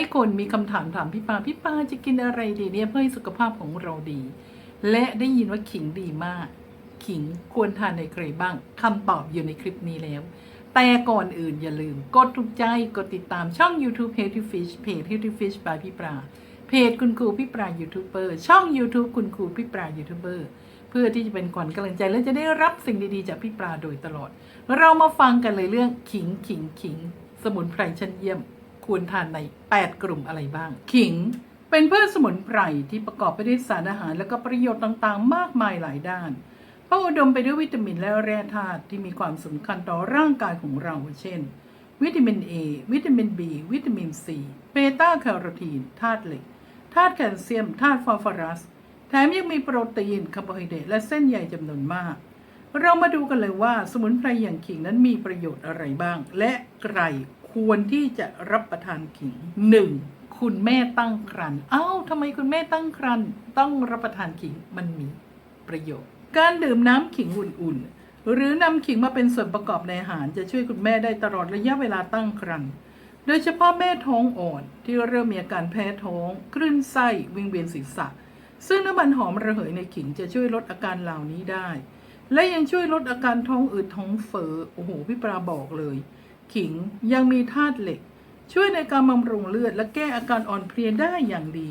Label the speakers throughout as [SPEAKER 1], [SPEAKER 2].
[SPEAKER 1] ายคนมีคำถามถามพี่ปาพี่ปาจะกินอะไรดีเนี่ยเพื่อให้สุขภาพของเราดี และได้ยินว่าขิงดีมาก ขิงควรทานในใครบ้างคำตอบอยู่ในคลิปนี้แล้ว แต่ก่อนอื่นอย่าลืม กดถูกใจกดติดตามช่อง YouTube Healthy Fish เพจ Healthy Fish by พี่ปราเพจคุณครูพี่ปรายูทูบเบอร์ช่อง YouTube คุณครูพี่ปรายูทูบเบอร์เพื่อที่จะเป็นขวัญกำลังใจและจะได้รับสิ่งดีๆ จากพี่ปราโดยตลอด เรามาฟังกันเลยเรื่องขิงขิงขิง สมุนไพรชั้นเยี่ยม ควรทานใน 8 กลุ่มอะไรบ้าง ขิง เป็นพืชสมุนไพรที่ประกอบไปด้วยสารอาหารและก็ประโยชน์ต่างๆ มากมายหลายด้านเพราะอุดมไปด้วยวิตามินและแร่ธาตุที่มีความสำคัญต่อร่างกายของเรา เช่น วิตามิน A วิตามิน B วิตามิน C เบต้าแคโรทีนธาตุเหล็กธาตุแคลเซียมธาตุฟอสฟอรัส แถมยังมีโปรตีนคาร์โบไฮเดรตและเส้นใยจำนวนมาก เรามาดูกันเลยว่าสมุนไพรอย่างขิงนั้นมีประโยชน์อะไรบ้าง และใคร ควรที่จะรับประทานขิง 1. คุณแม่ตั้งครรภ์เอ้าทำไมคุณแม่ตั้งครรภ์ต้องรับประทานขิงมันมีประโยชน์ การดื่มน้ำขิงอุ่นๆ หรือนำขิงมาเป็นส่วนประกอบในอาหาร จะช่วยคุณแม่ได้ตลอดระยะเวลาตั้งครรภ์โดยเฉพาะแม่ท้องอ่อนที่เริ่มมีอาการแพ้ท้องคลื่นไส้วิงเวียนศีรษะ ซึ่งน้ำมันหอมระเหยในขิงจะช่วยลดอาการเหล่านี้ได้ และยังช่วยลดอาการท้องอืดท้องเฟ้อโอ้โหพี่ปลาบอกเลย ขิงยังมีธาตุเหล็ก ช่วยในการบำรุงเลือดและแก้อาการอ่อนเพลียได้อย่างดี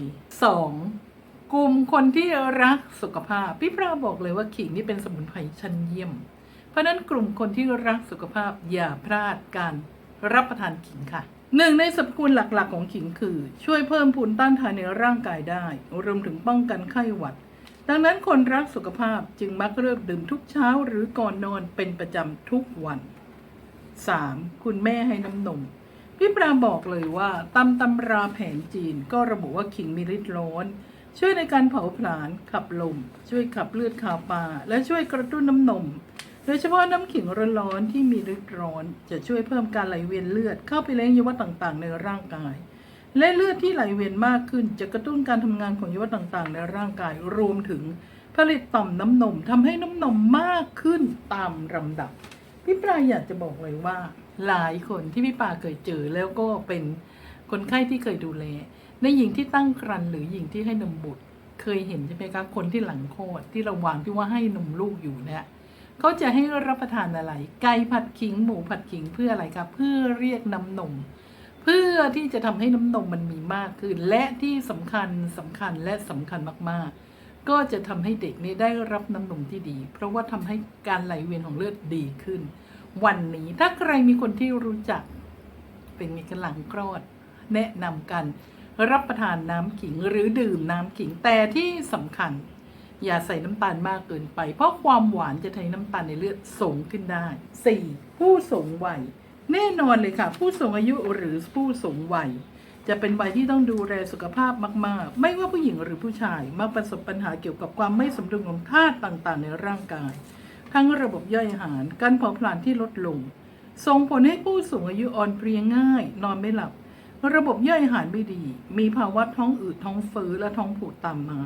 [SPEAKER 1] 2. กลุ่มคนที่รักสุขภาพ พี่ปลาบอกเลยว่าขิงนี่เป็นสมุนไพรชั้นเยี่ยม เพราะฉะนั้นกลุ่มคนที่รักสุขภาพอย่าพลาดการรับประทานขิงค่ะหนึ่งในสรรพคุณหลักๆ ของขิงคือ ช่วยเพิ่มภูมิต้านทานในร่างกายได้ รวมถึงป้องกันไข้หวัด ดังนั้นคนรักสุขภาพจึงมักเลือกดื่มทุกเช้าหรือก่อนนอนเป็นประจำทุกวัน 3. คุณแม่ให้น้ำนม พี่ปรามบอกเลยว่าตำตำราแผนจีนก็ระบุว่าขิงมีฤทธิ์ร้อน ช่วยในการเผาผลาญขับลม ช่วยขับเลือดขาวปลาและช่วยกระตุ้นน้ำนม โดยเฉพาะน้ำขิงร้อนๆที่มีฤทธิ์ร้อน จะช่วยเพิ่มการไหลเวียนเลือดเข้าไปเลี้ยงยวต่างๆ ในร่างกาย และเลือดที่ไหลเวียนมากขึ้น จะกระตุ้นการทำงานของยวต่างๆ ในร่างกายรวมถึงผลิตต่อมน้ำนมทำให้น้ำนมมากขึ้นตามลำดับ พี่ปลาอยากจะบอกเลยว่า หลายคนที่พี่ปลาเคยเจอแล้วก็เป็นคนไข้ที่เคยดูแล ในหญิงที่ตั้งครรภ์หรือหญิงที่ให้นมบุตร เคยเห็นใช่ไหมคะคนที่หลังคลอดที่ระหว่างที่ว่าให้นมลูกอยู่เนี่ยเขาจะให้รับประทานอะไร ไก่ผัดขิงหมูผัดขิงเพื่ออะไรครับเพื่อเรียกน้ำนม เพื่อที่จะทำให้น้ำนมมันมีมากขึ้น และที่สำคัญสำคัญและสำคัญมากๆ ก็จะทำให้เด็กนี้ได้รับน้ำนมที่ดี เพราะว่าทำให้การไหลเวียนของเลือดดีขึ้น วันนี้ถ้าใครมีคนที่รู้จัก เป็นไงกันหลังคลอด แนะนำกันรับประทานน้ำขิงหรือดื่มน้ำขิงแต่ที่สำคัญ อย่าใส่น้ำตาลมากเกินไป เพราะความหวานจะทำให้น้ำตาลในเลือดสูงขึ้นได้ 4. ผู้สูงวัย แน่นอนเลยค่ะ ผู้สูงอายุหรือผู้สูงวัย จะเป็นวัยที่ต้องดูแลสุขภาพมาก ๆ ไม่ว่าผู้หญิงหรือผู้ชายมักประสบปัญหาเกี่ยวกับความไม่สมดุลของธาตุต่าง ๆ ในร่างกาย ทั้งระบบย่อยอาหาร การเผาผลาญที่ลดลง ส่งผลให้ผู้สูงอายุอ่อนเพลียง่าย นอนไม่หลับ ระบบย่อยอาหารไม่ดี มีภาวะท้องอืดท้องเฟ้อและท้องผูกตามมา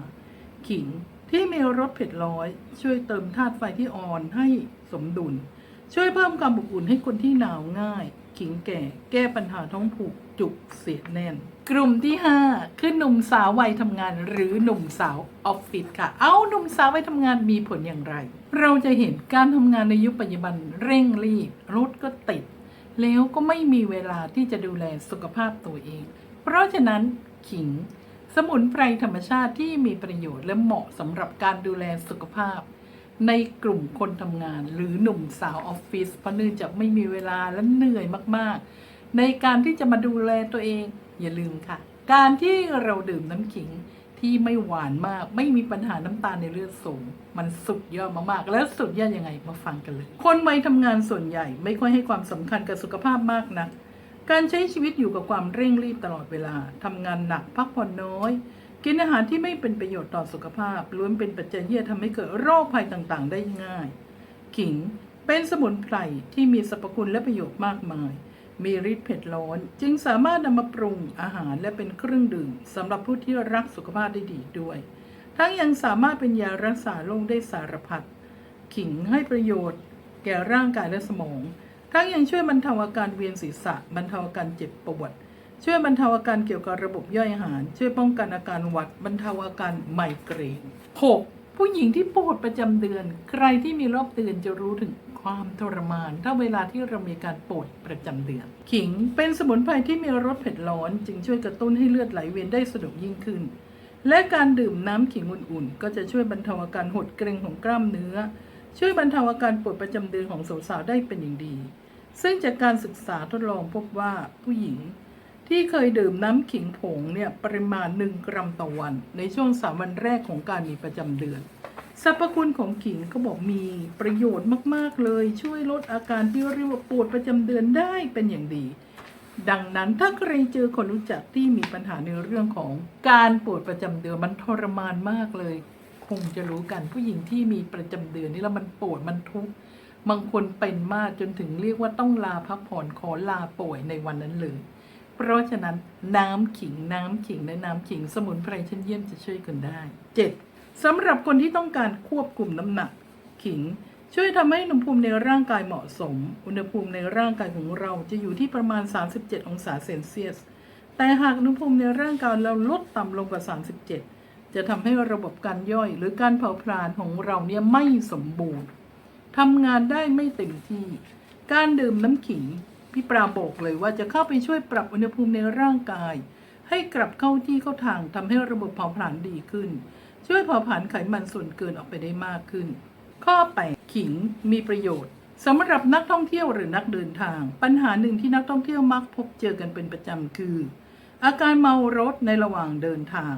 [SPEAKER 1] ขิงที่มีรสเผ็ดร้อย ช่วยเติมธาตุไฟที่อ่อนให้สมดุล ช่วยเพิ่มความอบอุ่นให้คนที่หนาวง่าย ขิงแก่ แก้ปัญหาท้องผูก จุกเสียดแน่น กลุ่มที่ 5 คือหนุ่มสาววัยทำงาน หรือหนุ่มสาวออฟฟิศค่ะ เอาหนุ่มสาววัยทำงานมีผลอย่างไร เราจะเห็นการทำงานในยุคปัจจุบันเร่งรีบรถก็ติด แล้วก็ไม่มีเวลาที่จะดูแลสุขภาพตัวเอง เพราะฉะนั้นขิง สมุนไพรธรรมชาติที่มีประโยชน์และเหมาะสำหรับการดูแลสุขภาพในกลุ่มคนทำงานหรือหนุ่มสาวออฟฟิศเพราะเนื่องจากไม่มีเวลาและเหนื่อยมาก ๆ ในการที่จะมาดูแลตัวเอง อย่าลืมค่ะ การที่เราดื่มน้ำขิงที่ไม่หวานมากไม่มีปัญหาน้ำตาลในเลือดสูง มันสุดยอดมากๆ แล้วสุดยอดยังไงมาฟังกันเลย คนวัยทำงานส่วนใหญ่ไม่ค่อยให้ความสำคัญกับสุขภาพมากนักการใช้ชีวิตอยู่กับความเร่งรีบตลอดเวลาทำงานหนักพักผ่อนน้อย กินอาหารที่ไม่เป็นประโยชน์ต่อสุขภาพล้วนเป็นปัจจัยที่ทำให้เกิดโรคภัยต่างๆ ได้ง่าย ขิงเป็นสมุนไพรที่มีสรรพคุณและประโยชน์มากมาย มีฤทธิ์เผ็ดร้อน จึงสามารถนำมาปรุงอาหารและเป็นเครื่องดื่มสำหรับผู้ที่รักสุขภาพได้ดีด้วย ทั้งยังสามารถเป็นยารักษาโรคได้สารพัดขิงให้ประโยชน์ แก่ร่างกายและสมอง ทั้งยังช่วยบรรเทาอาการเวียนศีรษะบรรเทาอาการเจ็บปวดช่วยบรรเทาอาการเกี่ยวกับระบบย่อยอาหาร ช่วยป้องกันอาการหวัดบรรเทาอาการไมเกรน 6. ผู้หญิงที่ปวดประจำเดือน ใครที่มีรอบเดือนจะรู้ถึงความทรมาน ถ้าเวลาที่เรามีการปวดประจำเดือน ขิงเป็นสมุนไพรที่มีรสเผ็ดร้อน จึงช่วยกระตุ้นให้เลือดไหลเวียนได้สะดวกยิ่งขึ้น และการดื่มน้ำขิงอุ่นๆ ก็จะช่วยบรรเทาอาการหดเกร็งของกล้ามเนื้อ ช่วยบรรเทาอาการปวดประจำเดือนของสาวๆได้เป็นอย่างดี ซึ่งจากการศึกษาทดลองพบว่าผู้หญิง ที่เคยดื่มน้ำขิงผงเนี่ยปริมาณ 1 กรัมต่อวัน ในช่วงสามวันแรกของการมีประจำเดือนสรรพคุณของขิงก็บอกมีประโยชน์มาก ๆ เลย ช่วยลดอาการที่เรียกว่าปวดประจำเดือนได้เป็นอย่างดี ดังนั้นถ้าใครเจอคนรู้จักที่มีปัญหาในเรื่องของการปวดประจำเดือนมันทรมานมากเลย คงจะรู้กันผู้หญิงที่มีประจำเดือนนี่แล้วมันปวดมันทุกข์บางคนเป็นมากจนถึงเรียกว่าต้องลาพักผ่อนขอลาป่วยในวันนั้นเลย เพราะฉะนั้นน้ำขิงน้ำขิงและน้ำขิงสมุนไพรชั้นเยี่ยมจะช่วยกันได้ 7. สำหรับคนที่ต้องการควบคุมน้ำหนัก ขิง ช่วยทำให้อุณหภูมิในร่างกายเหมาะสม อุณหภูมิในร่างกายของเราจะอยู่ที่ประมาณ 37 องศาเซนเซียส แต่หากอุณหภูมิในร่างกายเราลดต่ำลงกว่า 37 จะทำให้ระบบการย่อยหรือการเผาผลาญของเราเนี่ยไม่สมบูรณ์ทำงานได้ไม่เต็มที่ การดื่มน้ำขิง พี่ปราบอกเลยว่าจะเข้าไปช่วยปรับอุณหภูมิในร่างกาย ให้กลับเข้าที่เข้าทางทำให้ระบบเผาผลาญดีขึ้น ช่วยเผาผลาญไขมันส่วนเกินออกไปได้มากขึ้น ข้อ8ขิงมีประโยชน์สำหรับนักท่องเที่ยวหรือนักเดินทาง ปัญหาหนึ่งที่นักท่องเที่ยวมักพบเจอกันเป็นประจำคือ อาการเมารถในระหว่างเดินทาง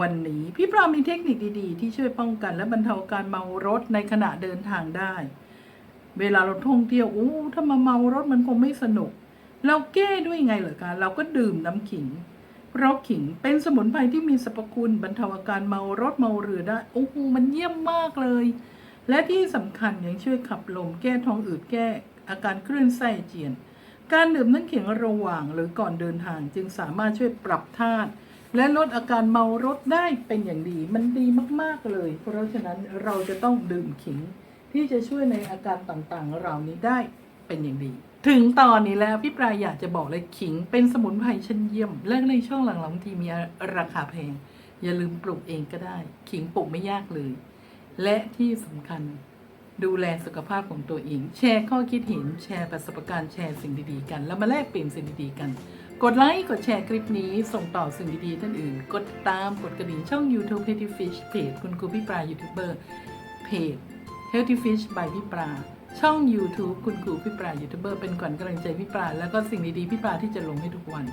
[SPEAKER 1] วันนี้พี่ปรามีเทคนิคดีๆ ที่ช่วยป้องกันและบรรเทาการเมารถในขณะเดินทางได้ เวลาเราท่องเที่ยวโอ้ถ้ามาเมารถมันคงไม่สนุก เราแก้ด้วยไงเหรอคะเราก็ดื่มน้ำขิง เพราะขิงเป็นสมุนไพรที่มีสรรพคุณบรรเทาอาการเมารถเมาเรือได้โอ้โหมันเยี่ยมมากเลย และที่สำคัญยังช่วยขับลมแก้ท้องอืดแก้อาการคลื่นไส้เจียน การดื่มน้ำข็งระหว่างหรือก่อนเดินทางจึงสามารถช่วยปรับธาตุและลดอาการเมารถได้เป็นอย่างดี มันดีมาก ๆ เลย เพราะฉะนั้นเราจะต้องดื่มขิง ที่จะช่วยในอาการต่างๆ เหล่านี้ได้เป็นอย่างดี ถึงตอนนี้แล้วพี่ปลายอยากจะบอกเลยขิงเป็นสมุนไพรชั้นเยี่ยม และในช่วงหลังๆที่มีราคาแพง อย่าลืมปลูกเองก็ได้ ขิงปลูกไม่ยากเลย และที่สำคัญดูแลสุขภาพของตัวเอง แชร์ข้อคิดเห็น แชร์ประสบการณ์แชร์สิ่งดีๆกัน แล้วมาแลกเปลี่ยนสิ่งดีๆกัน กดไลค์ กดแชร์คลิปนี้ ส่งต่อสิ่งดีๆท่านอื่น กดติดตาม กดกระดิ่งช่อง YouTube Healthy Fish เพจคุณครูพี่ปลายูทูบเบอร์เพจ Healthy Fish by พี่ปลาช่อง YouTube คุณครูพี่ปลายูทูบเบอร์เป็นขวัญกำลังใจพี่ปลาแล้วก็สิ่งดีๆพี่ปลาที่จะลงให้ทุกวัน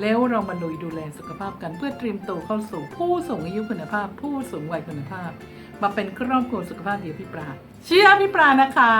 [SPEAKER 1] แล้วเรามาลุยดูแลสุขภาพกันเพื่อเตรียมตัวเข้าสู่ผู้สูงอายุคุณภาพ ผู้สูงวัยคุณภาพ มาเป็นครอบครัวสุขภาพเดียวพี่ปลาเชื่อพี่ปลานะคะ